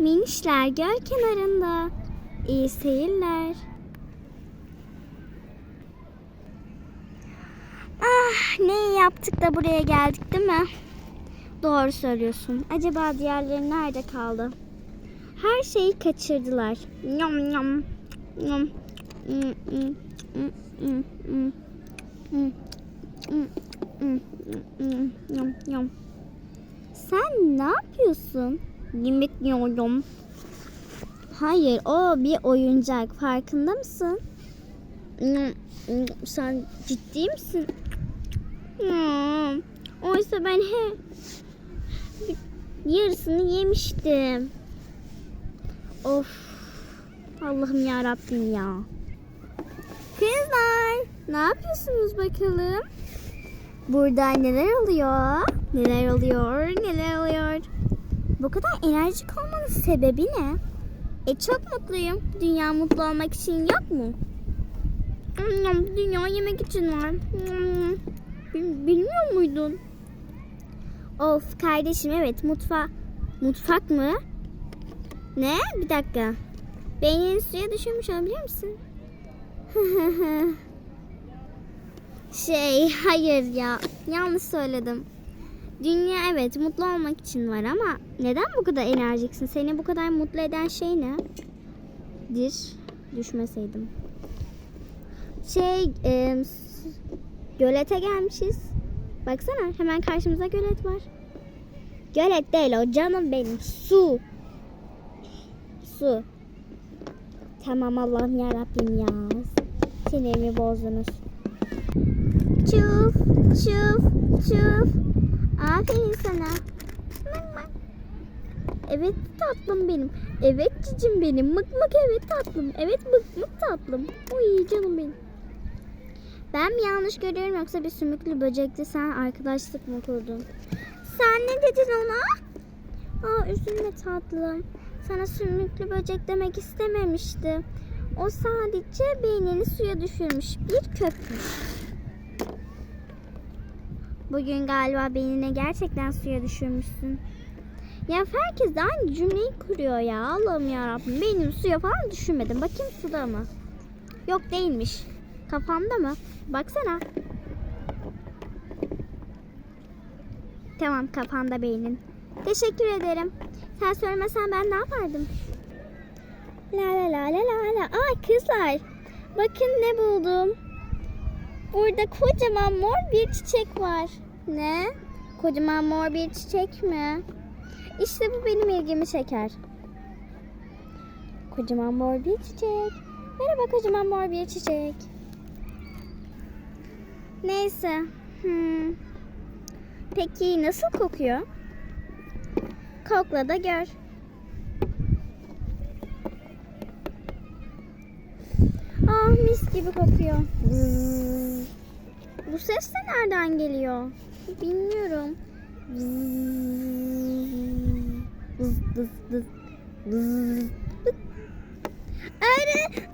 Minişler göl kenarında. İyi seyirler. Ah ne yaptık da buraya geldik değil mi? Doğru söylüyorsun. Acaba diğerleri nerede kaldı? Her şeyi kaçırdılar. Mm, Yum yum. Sen ne yapıyorsun? Yemek yiyorum. Hayır o bir oyuncak. Farkında mısın? Hmm, hmm, Sen ciddi misin? Hmm, Oysa ben he yarısını yemiştim. Of. Allah'ım ya Rabbim ya. Kızlar, ne yapıyorsunuz bakalım? Burada neler oluyor? Neler oluyor? Neler oluyor? Bu kadar enerjik olmanın sebebi ne? E çok mutluyum. Dünya mutlu olmak için yok mu? Dünya yemek için var. Bil- Bilmiyor muydun? Of kardeşim evet mutfa mutfak mı? Ne? Bir dakika. Beynini suya düşürmüş olabilir misin? şey hayır ya yanlış söyledim. Dünya evet mutlu olmak için var ama neden bu kadar enerjiksin? Seni bu kadar mutlu eden şey ne? Dir düşmeseydim. Şey e, gölete gelmişiz. Baksana hemen karşımıza gölet var. Gölet değil o canım benim. Su. Su. Tamam Allah'ım yarabbim ya. Sinirimi bozdunuz. Çuf çuf çuf. Aferin sana. Evet tatlım benim. Evet cicim benim. Mık mık evet tatlım. Evet mık mık tatlım. Uy canım benim. Ben mi yanlış görüyorum yoksa bir sümüklü böcekli sen arkadaşlık mı kurdun? Sen ne dedin ona? Aa üzülme tatlım. Sana sümüklü böcek demek istememişti. O sadece beynini suya düşürmüş bir köpmüş. Bugün galiba beynine gerçekten suya düşürmüşsün. Ya herkes de aynı cümleyi kuruyor ya. Allah'ım yarabbim. Benim suya falan düşürmedim. Bakayım suda mı? Yok değilmiş. Kafamda mı? Baksana. Tamam kafanda beynin. Teşekkür ederim. Sen söylemesen ben ne yapardım? La la la la la la. Aa kızlar. Bakın ne buldum. Burada kocaman mor bir çiçek var. Ne? Kocaman mor bir çiçek mi? İşte bu benim ilgimi çeker. Kocaman mor bir çiçek. Merhaba kocaman mor bir çiçek. Neyse. Hmm. Peki nasıl kokuyor? Kokla da gör. Ah mis gibi kokuyor. Zzzz. Bu ses de nereden geliyor? Bilmiyorum. Arı